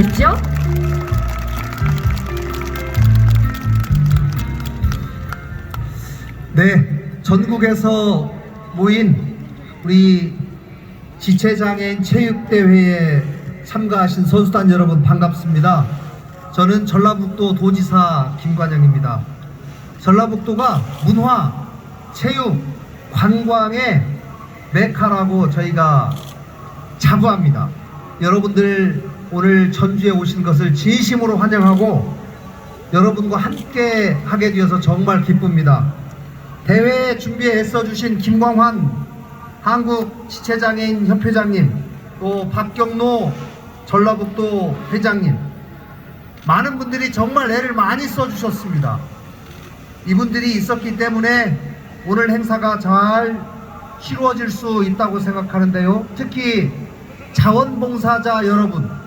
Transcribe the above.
있죠? 네, 전국에서 모인 우리 지체장애인 체육대회에 참가하신 선수단 여러분 반갑습니다. 저는 전라북도 도지사 김관영입니다. 전라북도가 문화, 체육, 관광의 메카라고 저희가 자부합니다. 여러분들 오늘 전주에 오신 것을 진심으로 환영하고 여러분과 함께 하게 되어서 정말 기쁩니다. 대회 준비에 애써주신 김광환 한국 지체장애인 협회장님 또 박경노 전라북도 회장님 많은 분들이 정말 애를 많이 써주셨습니다. 이분들이 있었기 때문에 오늘 행사가 잘 치루어질 수 있다고 생각하는데요. 특히 자원봉사자 여러분